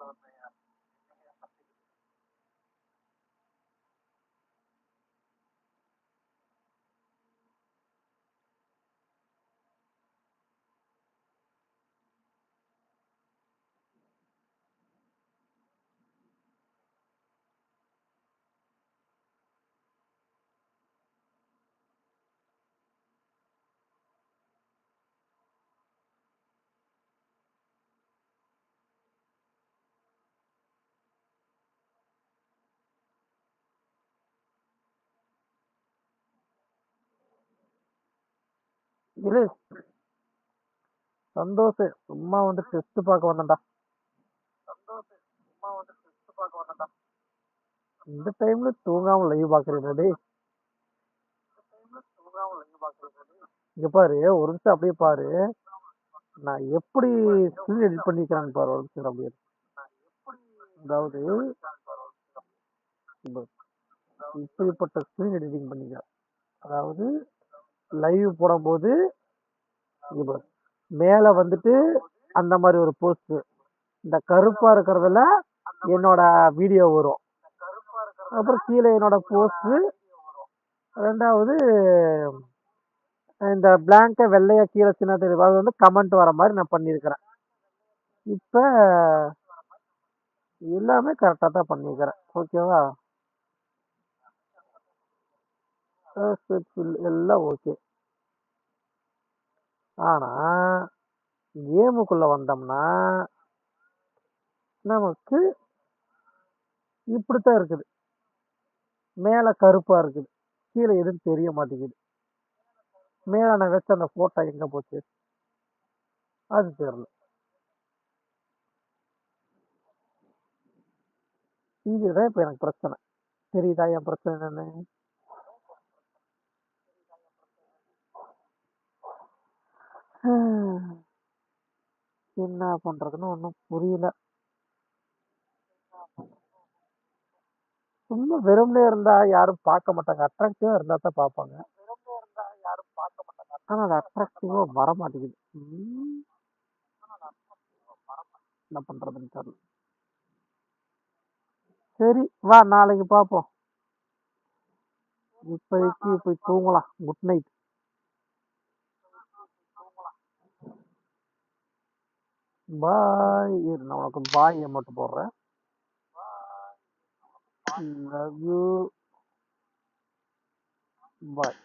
on the இல்லை சந்தோஷ் சும்மா வந்து டெஸ்ட் பார்க்க வந்தேன்டா. இந்த டைம்ல தூங்காம லைவ் பாக்குறீங்க டேய்? இங்க பாரு ஒரு நிமிஷம் அப்படியே பாரு. நான் எப்படி ஸ்கிரீன் எடிட் பண்ணிக்கிறேன்னு பாரு ஒரு நிமிஷம் அப்படியே. அதாவது இப்படிப்பட்ட ஸ்கிரீன் எடிட்டிங் பண்ணிக்கிறேன். அதாவது லைவ் போடும்போது இப்போ மேலே வந்துட்டு அந்த மாதிரி ஒரு போஸ்ட் இந்த கருப்பாக இருக்கிறதுல என்னோட வீடியோ வரும். அப்புறம் கீழே என்னோட போஸ்ட் ரெண்டாவது இந்த பிளாங்கை வெள்ளையா கீழே சின்ன தெரியும் அது வந்து கமெண்ட் வர மாதிரி நான் பண்ணியிருக்கிறேன். இப்போ எல்லாமே கரெக்டாக தான் பண்ணியிருக்கிறேன். ஓகேவா எல்லாம் ஓகே ஆனால் கேமுக்குள்ளே வந்தோம்னா நமக்கு இப்படித்தான் இருக்குது. மேலே கருப்பாக இருக்குது. கீழே எதுவும் தெரிய மாட்டேங்குது. மேலே நான் வச்ச அந்த ஃபோட்டோ எங்கே போச்சு? அது தெரியல. இதுதான் இப்போ எனக்கு பிரச்சனை. தெரியுதா என் பிரச்சனை என்னென்னு? என்ன பண்றதுன்னு ஒன்றும் புரியல. சும்மா வெறும்னே இருந்தா யாரும் பார்க்க மாட்டாங்க. அட்ராக்டிவா இருந்தா தான் பார்ப்பாங்க. ஆனா அது அட்ராக்டிவா வர மாட்டேங்குது என்ன பண்றதுன்னு தெரியல. சரி வா நாளைக்கு பார்ப்போம். இப்போதைக்கு போய் தூங்கலாம். Good night bye. இரு நான் உனக்கு பாய் மட்டும் போடுறேன். பாய் யூ பாய்